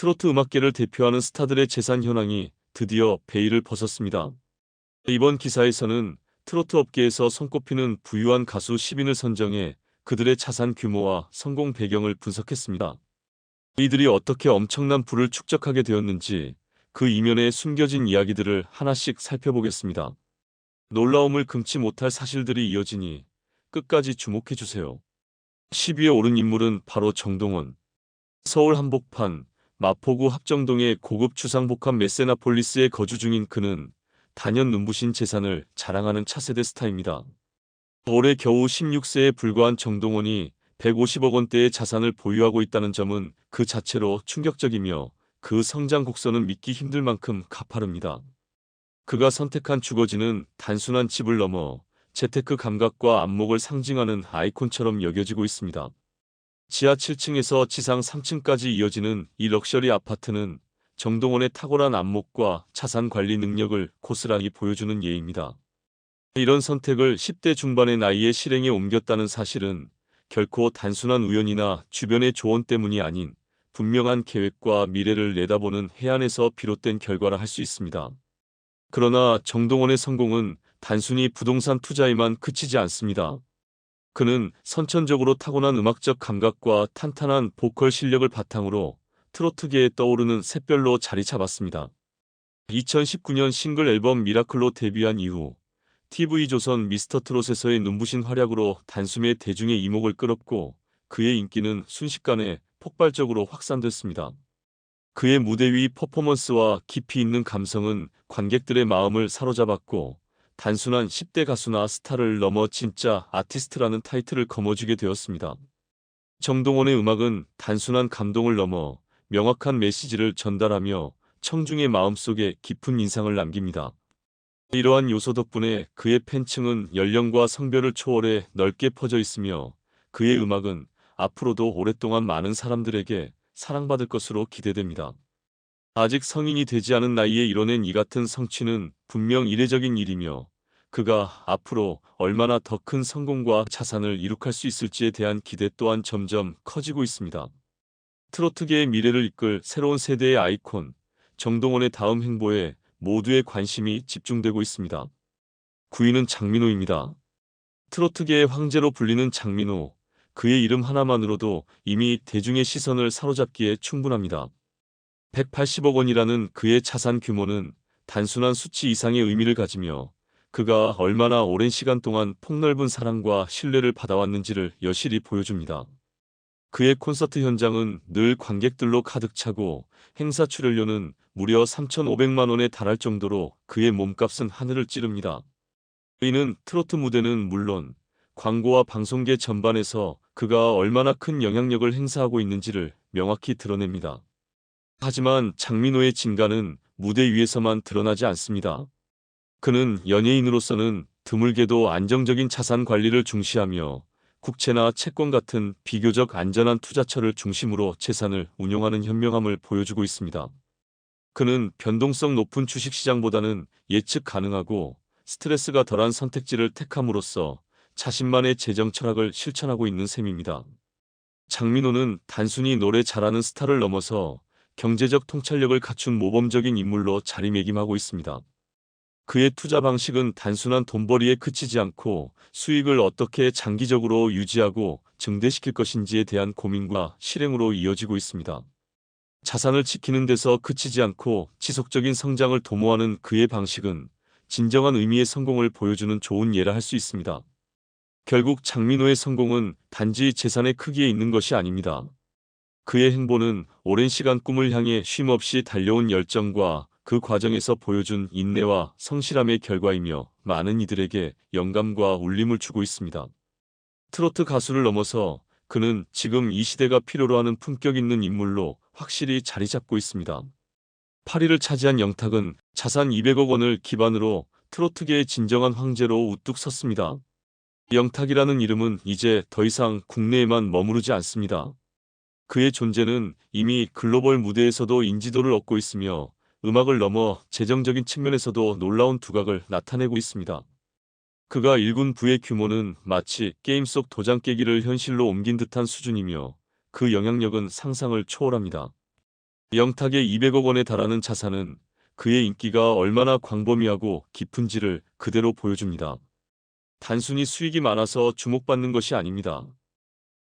트로트 음악계를 대표하는 스타들의 재산 현황이 드디어 베일을 벗었습니다. 이번 기사에서는 트로트 업계에서 손꼽히는 부유한 가수 10인을 선정해 그들의 자산 규모와 성공 배경을 분석했습니다. 이들이 어떻게 엄청난 부를 축적하게 되었는지 그 이면에 숨겨진 이야기들을 하나씩 살펴보겠습니다. 놀라움을 금치 못할 사실들이 이어지니 끝까지 주목해주세요. 10위에 오른 인물은 바로 정동원. 서울 한복판, 마포구 합정동의 고급 주상복합 메세나폴리스에 거주 중인 그는 단연 눈부신 재산을 자랑하는 차세대 스타입니다. 올해 겨우 16세에 불과한 정동원이 150억 원대의 자산을 보유하고 있다는 점은 그 자체로 충격적이며 그 성장 곡선은 믿기 힘들 만큼 가파릅니다. 그가 선택한 주거지는 단순한 집을 넘어 재테크 감각과 안목을 상징하는 아이콘처럼 여겨지고 있습니다. 지하 7층에서 지상 3층까지 이어지는 이 럭셔리 아파트는 정동원의 탁월한 안목과 자산 관리 능력을 고스란히 보여주는 예입니다. 이런 선택을 10대 중반의 나이에 실행에 옮겼다는 사실은 결코 단순한 우연이나 주변의 조언 때문이 아닌 분명한 계획과 미래를 내다보는 해안에서 비롯된 결과라 할 수 있습니다. 그러나 정동원의 성공은 단순히 부동산 투자에만 그치지 않습니다. 그는 선천적으로 타고난 음악적 감각과 탄탄한 보컬 실력을 바탕으로 트로트계에 떠오르는 샛별로 자리 잡았습니다. 2019년 싱글 앨범 미라클로 데뷔한 이후 TV조선 미스터트롯에서의 눈부신 활약으로 단숨에 대중의 이목을 끌었고 그의 인기는 순식간에 폭발적으로 확산됐습니다. 그의 무대 위 퍼포먼스와 깊이 있는 감성은 관객들의 마음을 사로잡았고 단순한 10대 가수나 스타를 넘어 진짜 아티스트라는 타이틀을 거머쥐게 되었습니다. 정동원의 음악은 단순한 감동을 넘어 명확한 메시지를 전달하며 청중의 마음속에 깊은 인상을 남깁니다. 이러한 요소 덕분에 그의 팬층은 연령과 성별을 초월해 넓게 퍼져 있으며 그의 음악은 앞으로도 오랫동안 많은 사람들에게 사랑받을 것으로 기대됩니다. 아직 성인이 되지 않은 나이에 이뤄낸 이 같은 성취는 분명 이례적인 일이며 그가 앞으로 얼마나 더 큰 성공과 자산을 이룩할 수 있을지에 대한 기대 또한 점점 커지고 있습니다. 트로트계의 미래를 이끌 새로운 세대의 아이콘 정동원의 다음 행보에 모두의 관심이 집중되고 있습니다. 9위는 장민호입니다. 트로트계의 황제로 불리는 장민호, 그의 이름 하나만으로도 이미 대중의 시선을 사로잡기에 충분합니다. 180억 원이라는 그의 자산 규모는 단순한 수치 이상의 의미를 가지며 그가 얼마나 오랜 시간 동안 폭넓은 사랑과 신뢰를 받아왔는지를 여실히 보여줍니다. 그의 콘서트 현장은 늘 관객들로 가득 차고 행사 출연료는 무려 3,500만 원에 달할 정도로 그의 몸값은 하늘을 찌릅니다. 이는 트로트 무대는 물론 광고와 방송계 전반에서 그가 얼마나 큰 영향력을 행사하고 있는지를 명확히 드러냅니다. 하지만 장민호의 진가는 무대 위에서만 드러나지 않습니다. 그는 연예인으로서는 드물게도 안정적인 자산 관리를 중시하며 국채나 채권 같은 비교적 안전한 투자처를 중심으로 재산을 운용하는 현명함을 보여주고 있습니다. 그는 변동성 높은 주식시장보다는 예측 가능하고 스트레스가 덜한 선택지를 택함으로써 자신만의 재정 철학을 실천하고 있는 셈입니다. 장민호는 단순히 노래 잘하는 스타를 넘어서 경제적 통찰력을 갖춘 모범적인 인물로 자리매김하고 있습니다. 그의 투자 방식은 단순한 돈벌이에 그치지 않고 수익을 어떻게 장기적으로 유지하고 증대시킬 것인지에 대한 고민과 실행으로 이어지고 있습니다. 자산을 지키는 데서 그치지 않고 지속적인 성장을 도모하는 그의 방식은 진정한 의미의 성공을 보여주는 좋은 예라 할 수 있습니다. 결국 장민호의 성공은 단지 재산의 크기에 있는 것이 아닙니다. 그의 행보는 오랜 시간 꿈을 향해 쉼없이 달려온 열정과 그 과정에서 보여준 인내와 성실함의 결과이며 많은 이들에게 영감과 울림을 주고 있습니다. 트로트 가수를 넘어서 그는 지금 이 시대가 필요로 하는 품격 있는 인물로 확실히 자리 잡고 있습니다. 8위를 차지한 영탁은 자산 200억 원을 기반으로 트로트계의 진정한 황제로 우뚝 섰습니다. 영탁이라는 이름은 이제 더 이상 국내에만 머무르지 않습니다. 그의 존재는 이미 글로벌 무대에서도 인지도를 얻고 있으며 음악을 넘어 재정적인 측면에서도 놀라운 두각을 나타내고 있습니다. 그가 일군 부의 규모는 마치 게임 속 도장 깨기를 현실로 옮긴 듯한 수준이며 그 영향력은 상상을 초월합니다. 영탁의 200억 원에 달하는 자산은 그의 인기가 얼마나 광범위하고 깊은지를 그대로 보여줍니다. 단순히 수익이 많아서 주목받는 것이 아닙니다.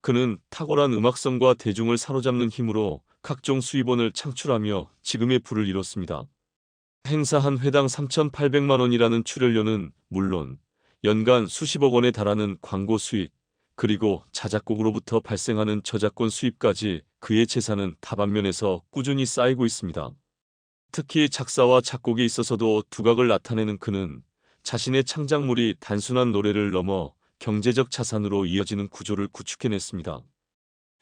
그는 탁월한 음악성과 대중을 사로잡는 힘으로 각종 수입원을 창출하며 지금의 부를 이뤘습니다. 행사 한 회당 3,800만 원이라는 출연료는 물론 연간 수십억 원에 달하는 광고 수익, 그리고 자작곡으로부터 발생하는 저작권 수입까지 그의 재산은 다반면에서 꾸준히 쌓이고 있습니다. 특히 작사와 작곡에 있어서도 두각을 나타내는 그는 자신의 창작물이 단순한 노래를 넘어 경제적 자산으로 이어지는 구조를 구축해냈습니다.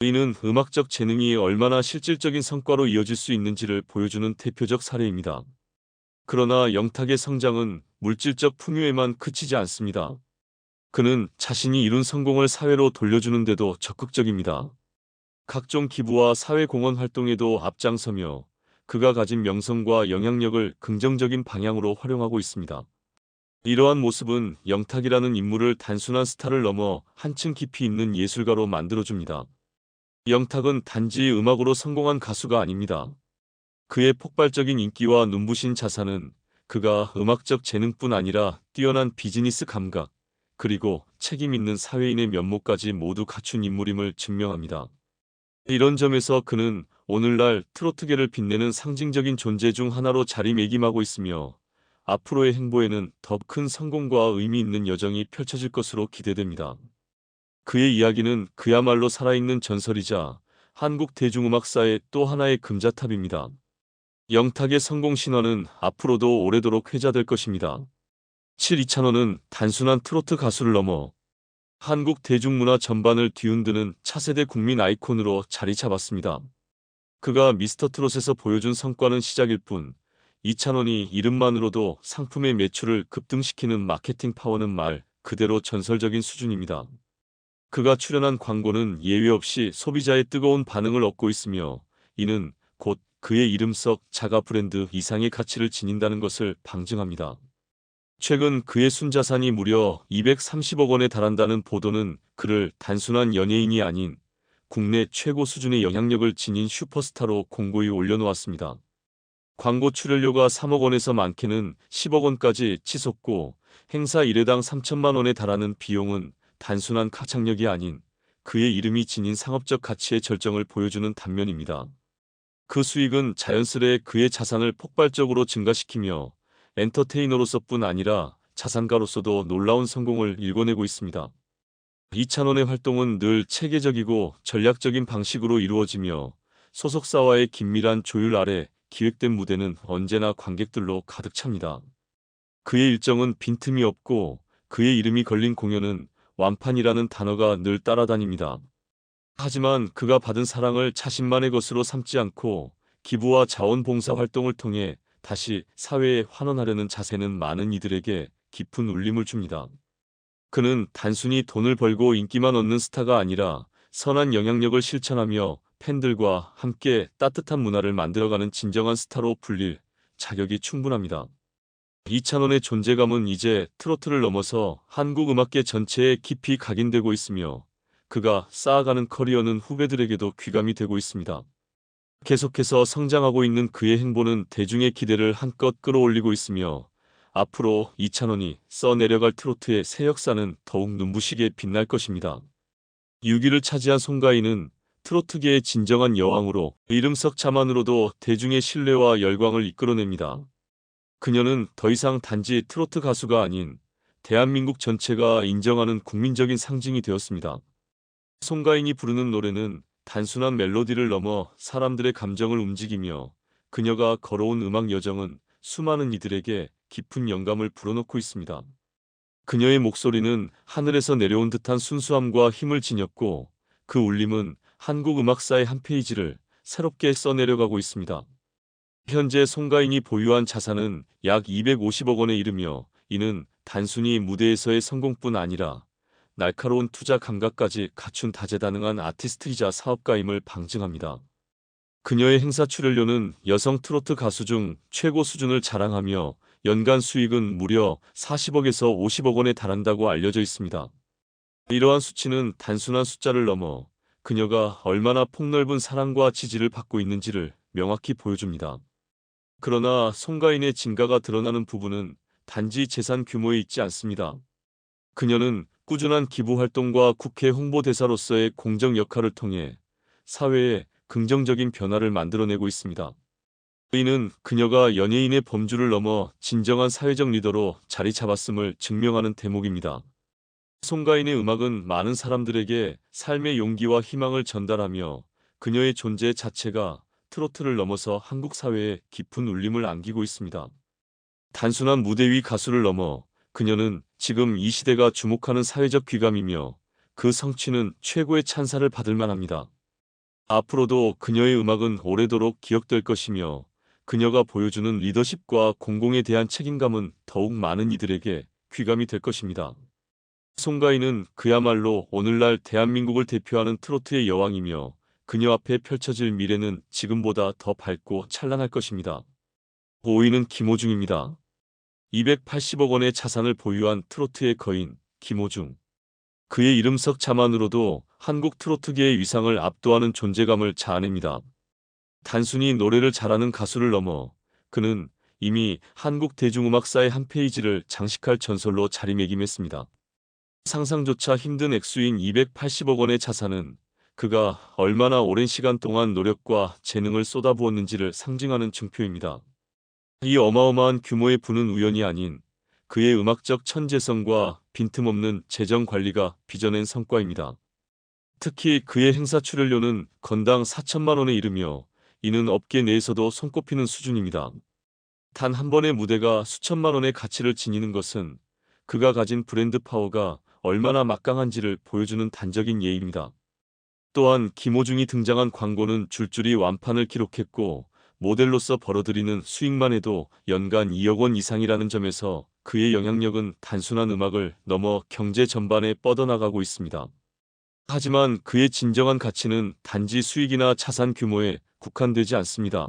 이는 음악적 재능이 얼마나 실질적인 성과로 이어질 수 있는지를 보여주는 대표적 사례입니다. 그러나 영탁의 성장은 물질적 풍요에만 그치지 않습니다. 그는 자신이 이룬 성공을 사회로 돌려주는데도 적극적입니다. 각종 기부와 사회공헌 활동에도 앞장서며 그가 가진 명성과 영향력을 긍정적인 방향으로 활용하고 있습니다. 이러한 모습은 영탁이라는 인물을 단순한 스타를 넘어 한층 깊이 있는 예술가로 만들어줍니다. 영탁은 단지 음악으로 성공한 가수가 아닙니다. 그의 폭발적인 인기와 눈부신 자산은 그가 음악적 재능뿐 아니라 뛰어난 비즈니스 감각, 그리고 책임 있는 사회인의 면모까지 모두 갖춘 인물임을 증명합니다. 이런 점에서 그는 오늘날 트로트계를 빛내는 상징적인 존재 중 하나로 자리매김하고 있으며 앞으로의 행보에는 더 큰 성공과 의미 있는 여정이 펼쳐질 것으로 기대됩니다. 그의 이야기는 그야말로 살아있는 전설이자 한국 대중음악사의 또 하나의 금자탑입니다. 영탁의 성공 신화는 앞으로도 오래도록 회자될 것입니다. 7. 이찬원은 단순한 트로트 가수를 넘어 한국 대중문화 전반을 뒤흔드는 차세대 국민 아이콘으로 자리 잡았습니다. 그가 미스터 트롯에서 보여준 성과는 시작일 뿐 이찬원이 이름만으로도 상품의 매출을 급등시키는 마케팅 파워는 말 그대로 전설적인 수준입니다. 그가 출연한 광고는 예외 없이 소비자의 뜨거운 반응을 얻고 있으며 이는 곧 그의 이름 속 자가 브랜드 이상의 가치를 지닌다는 것을 방증합니다. 최근 그의 순자산이 무려 230억 원에 달한다는 보도는 그를 단순한 연예인이 아닌 국내 최고 수준의 영향력을 지닌 슈퍼스타로 공고히 올려놓았습니다. 광고 출연료가 3억 원에서 많게는 10억 원까지 치솟고 행사 1회당 3천만 원에 달하는 비용은 단순한 가창력이 아닌 그의 이름이 지닌 상업적 가치의 절정을 보여주는 단면입니다. 그 수익은 자연스레 그의 자산을 폭발적으로 증가시키며 엔터테이너로서뿐 아니라 자산가로서도 놀라운 성공을 일궈내고 있습니다. 이찬원의 활동은 늘 체계적이고 전략적인 방식으로 이루어지며 소속사와의 긴밀한 조율 아래 기획된 무대는 언제나 관객들로 가득 찹니다. 그의 일정은 빈틈이 없고 그의 이름이 걸린 공연은 완판이라는 단어가 늘 따라다닙니다. 하지만 그가 받은 사랑을 자신만의 것으로 삼지 않고 기부와 자원봉사 활동을 통해 다시 사회에 환원하려는 자세는 많은 이들에게 깊은 울림을 줍니다. 그는 단순히 돈을 벌고 인기만 얻는 스타가 아니라 선한 영향력을 실천하며 팬들과 함께 따뜻한 문화를 만들어가는 진정한 스타로 불릴 자격이 충분합니다. 이찬원의 존재감은 이제 트로트를 넘어서 한국 음악계 전체에 깊이 각인되고 있으며 그가 쌓아가는 커리어는 후배들에게도 귀감이 되고 있습니다. 계속해서 성장하고 있는 그의 행보는 대중의 기대를 한껏 끌어올리고 있으며 앞으로 이찬원이 써내려갈 트로트의 새 역사는 더욱 눈부시게 빛날 것입니다. 6위를 차지한 송가인은 트로트계의 진정한 여왕으로 이름석 자만으로도 대중의 신뢰와 열광을 이끌어냅니다. 그녀는 더 이상 단지 트로트 가수가 아닌 대한민국 전체가 인정하는 국민적인 상징이 되었습니다. 송가인이 부르는 노래는 단순한 멜로디를 넘어 사람들의 감정을 움직이며 그녀가 걸어온 음악 여정은 수많은 이들에게 깊은 영감을 불어넣고 있습니다. 그녀의 목소리는 하늘에서 내려온 듯한 순수함과 힘을 지녔고 그 울림은 한국 음악사의 한 페이지를 새롭게 써내려가고 있습니다. 현재 송가인이 보유한 자산은 약 250억 원에 이르며 이는 단순히 무대에서의 성공뿐 아니라 날카로운 투자 감각까지 갖춘 다재다능한 아티스트이자 사업가임을 방증합니다. 그녀의 행사 출연료는 여성 트로트 가수 중 최고 수준을 자랑하며 연간 수익은 무려 40억에서 50억 원에 달한다고 알려져 있습니다. 이러한 수치는 단순한 숫자를 넘어 그녀가 얼마나 폭넓은 사랑과 지지를 받고 있는지를 명확히 보여줍니다. 그러나 송가인의 진가가 드러나는 부분은 단지 재산 규모에 있지 않습니다. 그녀는 꾸준한 기부 활동과 국회 홍보대사로서의 공적 역할을 통해 사회에 긍정적인 변화를 만들어내고 있습니다. 이는 그녀가 연예인의 범주를 넘어 진정한 사회적 리더로 자리 잡았음을 증명하는 대목입니다. 송가인의 음악은 많은 사람들에게 삶의 용기와 희망을 전달하며 그녀의 존재 자체가 트로트를 넘어서 한국 사회에 깊은 울림을 안기고 있습니다. 단순한 무대 위 가수를 넘어 그녀는 지금 이 시대가 주목하는 사회적 귀감이며 그 성취는 최고의 찬사를 받을 만합니다. 앞으로도 그녀의 음악은 오래도록 기억될 것이며 그녀가 보여주는 리더십과 공공에 대한 책임감은 더욱 많은 이들에게 귀감이 될 것입니다. 송가인은 그야말로 오늘날 대한민국을 대표하는 트로트의 여왕이며 그녀 앞에 펼쳐질 미래는 지금보다 더 밝고 찬란할 것입니다. 5위는 김호중입니다. 280억 원의 자산을 보유한 트로트의 거인 김호중. 그의 이름석 자만으로도 한국 트로트계의 위상을 압도하는 존재감을 자아냅니다. 단순히 노래를 잘하는 가수를 넘어 그는 이미 한국 대중음악사의 한 페이지를 장식할 전설로 자리매김했습니다. 상상조차 힘든 액수인 280억 원의 자산은 그가 얼마나 오랜 시간 동안 노력과 재능을 쏟아부었는지를 상징하는 증표입니다. 이 어마어마한 규모의 부는 우연이 아닌 그의 음악적 천재성과 빈틈없는 재정 관리가 빚어낸 성과입니다. 특히 그의 행사 출연료는 건당 4천만 원에 이르며 이는 업계 내에서도 손꼽히는 수준입니다. 단 한 번의 무대가 수천만 원의 가치를 지니는 것은 그가 가진 브랜드 파워가 얼마나 막강한지를 보여주는 단적인 예입니다. 또한 김호중이 등장한 광고는 줄줄이 완판을 기록했고 모델로서 벌어들이는 수익만 해도 연간 2억 원 이상이라는 점에서 그의 영향력은 단순한 음악을 넘어 경제 전반에 뻗어나가고 있습니다. 하지만 그의 진정한 가치는 단지 수익이나 자산 규모에 국한되지 않습니다.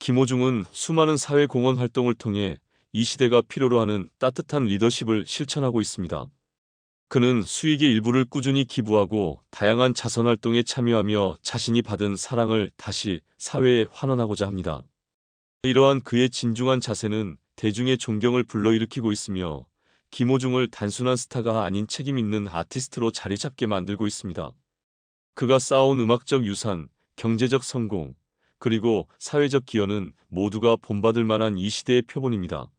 김호중은 수많은 사회 공헌 활동을 통해 이 시대가 필요로 하는 따뜻한 리더십을 실천하고 있습니다. 그는 수익의 일부를 꾸준히 기부하고 다양한 자선 활동에 참여하며 자신이 받은 사랑을 다시 사회에 환원하고자 합니다. 이러한 그의 진중한 자세는 대중의 존경을 불러일으키고 있으며 김호중을 단순한 스타가 아닌 책임 있는 아티스트로 자리 잡게 만들고 있습니다. 그가 쌓아온 음악적 유산, 경제적 성공, 그리고 사회적 기여는 모두가 본받을 만한 이 시대의 표본입니다.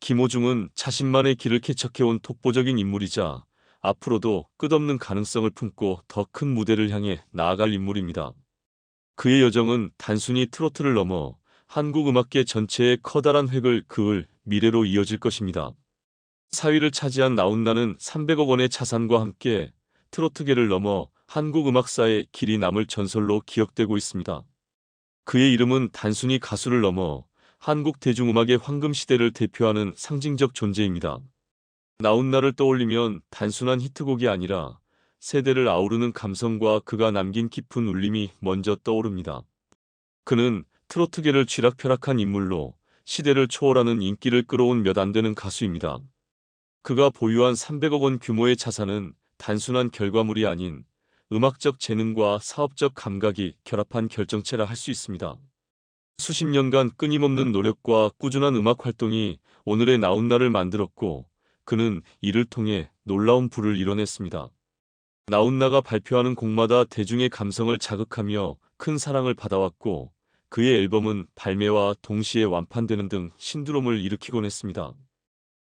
김호중은 자신만의 길을 개척해온 독보적인 인물이자 앞으로도 끝없는 가능성을 품고 더 큰 무대를 향해 나아갈 인물입니다. 그의 여정은 단순히 트로트를 넘어 한국 음악계 전체의 커다란 획을 그을 미래로 이어질 것입니다. 4위를 차지한 나훈나는 300억 원의 자산과 함께 트로트계를 넘어 한국 음악사의 길이 남을 전설로 기억되고 있습니다. 그의 이름은 단순히 가수를 넘어 한국 대중음악의 황금 시대를 대표하는 상징적 존재입니다. 나훈나를 떠올리면 단순한 히트곡이 아니라 세대를 아우르는 감성과 그가 남긴 깊은 울림이 먼저 떠오릅니다. 그는 트로트계를 쥐락펴락한 인물로 시대를 초월하는 인기를 끌어온 몇 안 되는 가수입니다. 그가 보유한 300억 원 규모의 자산은 단순한 결과물이 아닌 음악적 재능과 사업적 감각이 결합한 결정체라 할 수 있습니다. 수십 년간 끊임없는 노력과 꾸준한 음악 활동이 오늘의 나훈나를 만들었고 그는 이를 통해 놀라운 부를 이뤄냈습니다. 나훈나가 발표하는 곡마다 대중의 감성을 자극하며 큰 사랑을 받아왔고 그의 앨범은 발매와 동시에 완판되는 등 신드롬을 일으키곤 했습니다.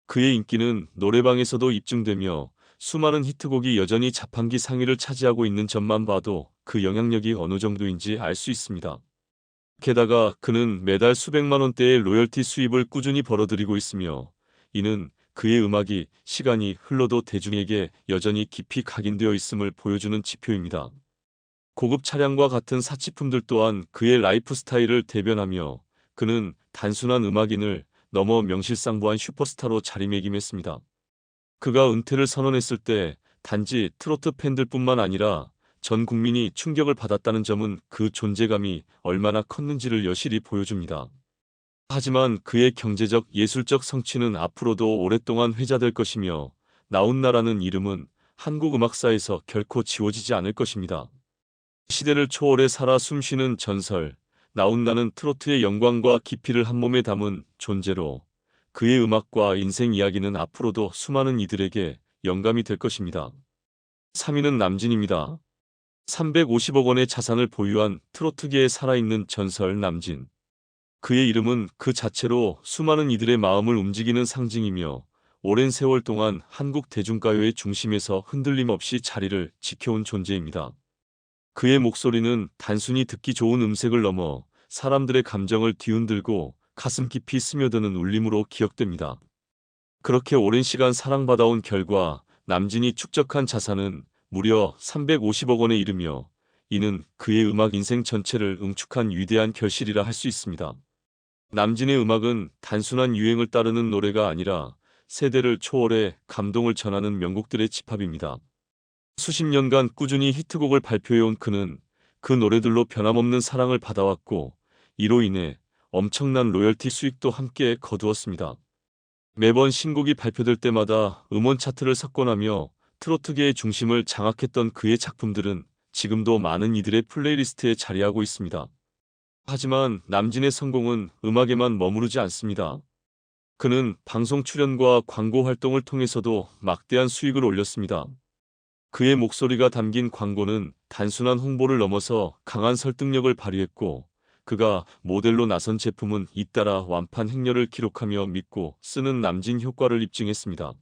그의 인기는 노래방에서도 입증되며 수많은 히트곡이 여전히 자판기 상위를 차지하고 있는 점만 봐도 그 영향력이 어느 정도인지 알 수 있습니다. 게다가 그는 매달 수백만 원대의 로열티 수입을 꾸준히 벌어들이고 있으며 이는 그의 음악이 시간이 흘러도 대중에게 여전히 깊이 각인되어 있음을 보여주는 지표입니다. 고급 차량과 같은 사치품들 또한 그의 라이프 스타일을 대변하며 그는 단순한 음악인을 넘어 명실상부한 슈퍼스타로 자리매김했습니다. 그가 은퇴를 선언했을 때 단지 트로트 팬들뿐만 아니라 전 국민이 충격을 받았다는 점은 그 존재감이 얼마나 컸는지를 여실히 보여줍니다. 하지만 그의 경제적 예술적 성취는 앞으로도 오랫동안 회자될 것이며 나훈나라는 이름은 한국 음악사에서 결코 지워지지 않을 것입니다. 시대를 초월해 살아 숨쉬는 전설, 나훈나는 트로트의 영광과 깊이를 한 몸에 담은 존재로 그의 음악과 인생 이야기는 앞으로도 수많은 이들에게 영감이 될 것입니다. 3위는 남진입니다. 350억 원의 자산을 보유한 트로트계에 살아있는 전설 남진. 그의 이름은 그 자체로 수많은 이들의 마음을 움직이는 상징이며 오랜 세월 동안 한국 대중가요의 중심에서 흔들림 없이 자리를 지켜온 존재입니다. 그의 목소리는 단순히 듣기 좋은 음색을 넘어 사람들의 감정을 뒤흔들고 가슴 깊이 스며드는 울림으로 기억됩니다. 그렇게 오랜 시간 사랑받아온 결과 남진이 축적한 자산은 무려 350억 원에 이르며 이는 그의 음악 인생 전체를 응축한 위대한 결실이라 할 수 있습니다. 남진의 음악은 단순한 유행을 따르는 노래가 아니라 세대를 초월해 감동을 전하는 명곡들의 집합입니다. 수십 년간 꾸준히 히트곡을 발표해온 그는 그 노래들로 변함없는 사랑을 받아왔고 이로 인해 엄청난 로열티 수익도 함께 거두었습니다. 매번 신곡이 발표될 때마다 음원 차트를 석권하며 트로트계의 중심을 장악했던 그의 작품들은 지금도 많은 이들의 플레이리스트에 자리하고 있습니다. 하지만 남진의 성공은 음악에만 머무르지 않습니다. 그는 방송 출연과 광고 활동을 통해서도 막대한 수익을 올렸습니다. 그의 목소리가 담긴 광고는 단순한 홍보를 넘어서 강한 설득력을 발휘했고 그가 모델로 나선 제품은 잇따라 완판 행렬을 기록하며 믿고 쓰는 남진 효과를 입증했습니다.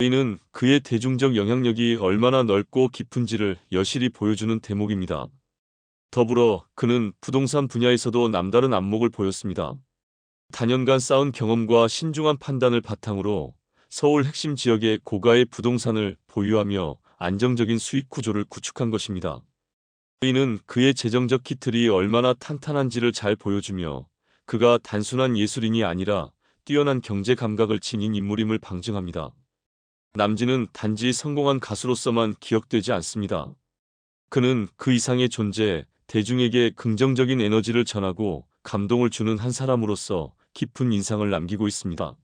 이는 그의 대중적 영향력이 얼마나 넓고 깊은지를 여실히 보여주는 대목입니다. 더불어 그는 부동산 분야에서도 남다른 안목을 보였습니다. 다년간 쌓은 경험과 신중한 판단을 바탕으로 서울 핵심 지역의 고가의 부동산을 보유하며 안정적인 수익 구조를 구축한 것입니다. 이는 그의 재정적 키틀이 얼마나 탄탄한지를 잘 보여주며 그가 단순한 예술인이 아니라 뛰어난 경제 감각을 지닌 인물임을 방증합니다. 남진은 단지 성공한 가수로서만 기억되지 않습니다. 그는 그 이상의 존재, 대중에게 긍정적인 에너지를 전하고 감동을 주는 한 사람으로서 깊은 인상을 남기고 있습니다.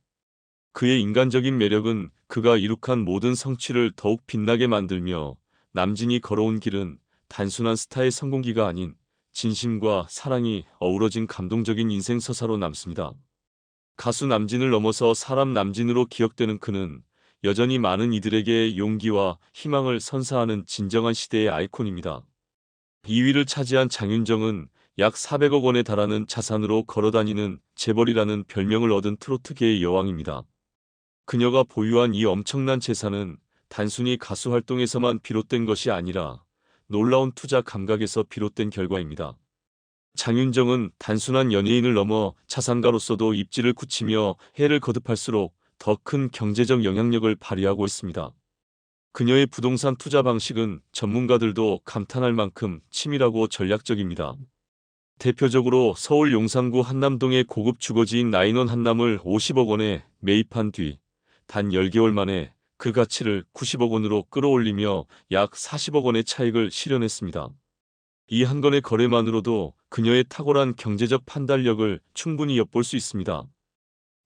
그의 인간적인 매력은 그가 이룩한 모든 성취를 더욱 빛나게 만들며 남진이 걸어온 길은 단순한 스타의 성공기가 아닌 진심과 사랑이 어우러진 감동적인 인생 서사로 남습니다. 가수 남진을 넘어서 사람 남진으로 기억되는 그는 여전히 많은 이들에게 용기와 희망을 선사하는 진정한 시대의 아이콘입니다. 2위를 차지한 장윤정은 약 400억 원에 달하는 자산으로 걸어다니는 재벌이라는 별명을 얻은 트로트계의 여왕입니다. 그녀가 보유한 이 엄청난 재산은 단순히 가수 활동에서만 비롯된 것이 아니라 놀라운 투자 감각에서 비롯된 결과입니다. 장윤정은 단순한 연예인을 넘어 자산가로서도 입지를 굳히며 해를 거듭할수록 더 큰 경제적 영향력을 발휘하고 있습니다. 그녀의 부동산 투자 방식은 전문가들도 감탄할 만큼 치밀하고 전략적입니다. 대표적으로 서울 용산구 한남동의 고급 주거지인 나인원 한남을 50억 원에 매입한 뒤 단 10개월 만에 그 가치를 90억 원으로 끌어올리며 약 40억 원의 차익을 실현했습니다. 이 한 건의 거래만으로도 그녀의 탁월한 경제적 판단력을 충분히 엿볼 수 있습니다.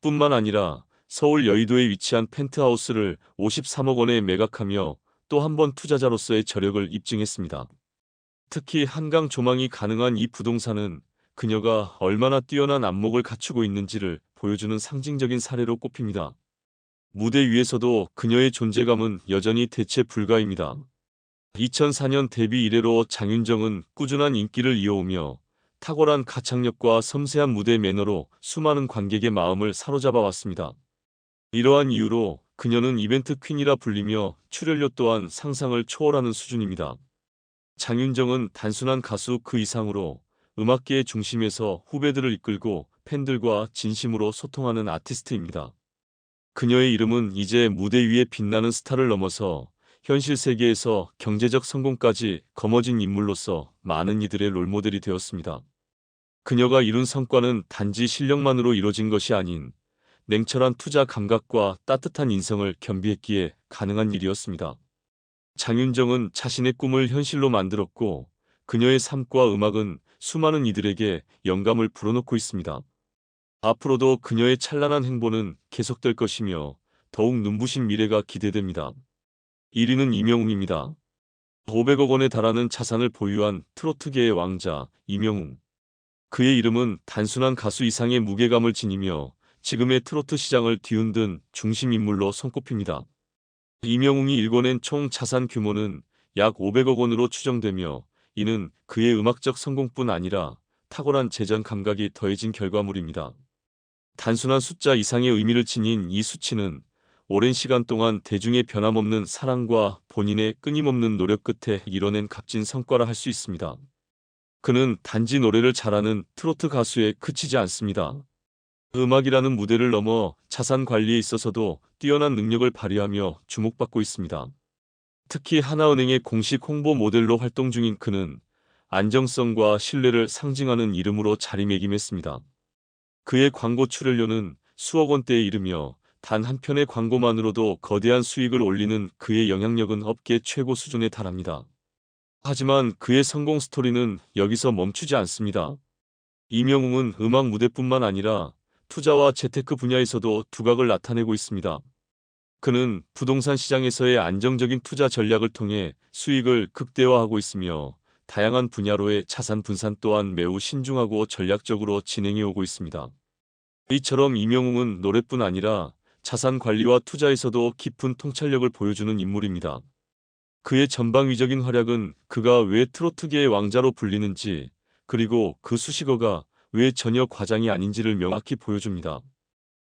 뿐만 아니라 서울 여의도에 위치한 펜트하우스를 53억 원에 매각하며 또 한 번 투자자로서의 저력을 입증했습니다. 특히 한강 조망이 가능한 이 부동산은 그녀가 얼마나 뛰어난 안목을 갖추고 있는지를 보여주는 상징적인 사례로 꼽힙니다. 무대 위에서도 그녀의 존재감은 여전히 대체 불가입니다. 2004년 데뷔 이래로 장윤정은 꾸준한 인기를 이어오며 탁월한 가창력과 섬세한 무대 매너로 수많은 관객의 마음을 사로잡아 왔습니다. 이러한 이유로 그녀는 이벤트 퀸이라 불리며 출연료 또한 상상을 초월하는 수준입니다. 장윤정은 단순한 가수 그 이상으로 음악계의 중심에서 후배들을 이끌고 팬들과 진심으로 소통하는 아티스트입니다. 그녀의 이름은 이제 무대 위에 빛나는 스타를 넘어서 현실 세계에서 경제적 성공까지 거머쥔 인물로서 많은 이들의 롤모델이 되었습니다. 그녀가 이룬 성과는 단지 실력만으로 이뤄진 것이 아닌 냉철한 투자 감각과 따뜻한 인성을 겸비했기에 가능한 일이었습니다. 장윤정은 자신의 꿈을 현실로 만들었고 그녀의 삶과 음악은 수많은 이들에게 영감을 불어넣고 있습니다. 앞으로도 그녀의 찬란한 행보는 계속될 것이며 더욱 눈부신 미래가 기대됩니다. 1위는 이명웅입니다. 500억 원에 달하는 자산을 보유한 트로트계의 왕자 이명웅. 그의 이름은 단순한 가수 이상의 무게감을 지니며 지금의 트로트 시장을 뒤흔든 중심 인물로 손꼽힙니다. 이명웅이 일궈낸 총 자산 규모는 약 500억 원으로 추정되며 이는 그의 음악적 성공뿐 아니라 탁월한 재정 감각이 더해진 결과물입니다. 단순한 숫자 이상의 의미를 지닌 이 수치는 오랜 시간 동안 대중의 변함없는 사랑과 본인의 끊임없는 노력 끝에 이뤄낸 값진 성과라 할 수 있습니다. 그는 단지 노래를 잘하는 트로트 가수에 그치지 않습니다. 음악이라는 무대를 넘어 자산 관리에 있어서도 뛰어난 능력을 발휘하며 주목받고 있습니다. 특히 하나은행의 공식 홍보 모델로 활동 중인 그는 안정성과 신뢰를 상징하는 이름으로 자리매김했습니다. 그의 광고 출연료는 수억 원대에 이르며 단 한 편의 광고만으로도 거대한 수익을 올리는 그의 영향력은 업계 최고 수준에 달합니다. 하지만 그의 성공 스토리는 여기서 멈추지 않습니다. 이명웅은 음악 무대뿐만 아니라 투자와 재테크 분야에서도 두각을 나타내고 있습니다. 그는 부동산 시장에서의 안정적인 투자 전략을 통해 수익을 극대화하고 있으며 다양한 분야로의 자산 분산 또한 매우 신중하고 전략적으로 진행해 오고 있습니다. 이처럼 이명웅은 노래뿐 아니라 자산 관리와 투자에서도 깊은 통찰력을 보여주는 인물입니다. 그의 전방위적인 활약은 그가 왜 트로트계의 왕자로 불리는지 그리고 그 수식어가 왜 전혀 과장이 아닌지를 명확히 보여줍니다.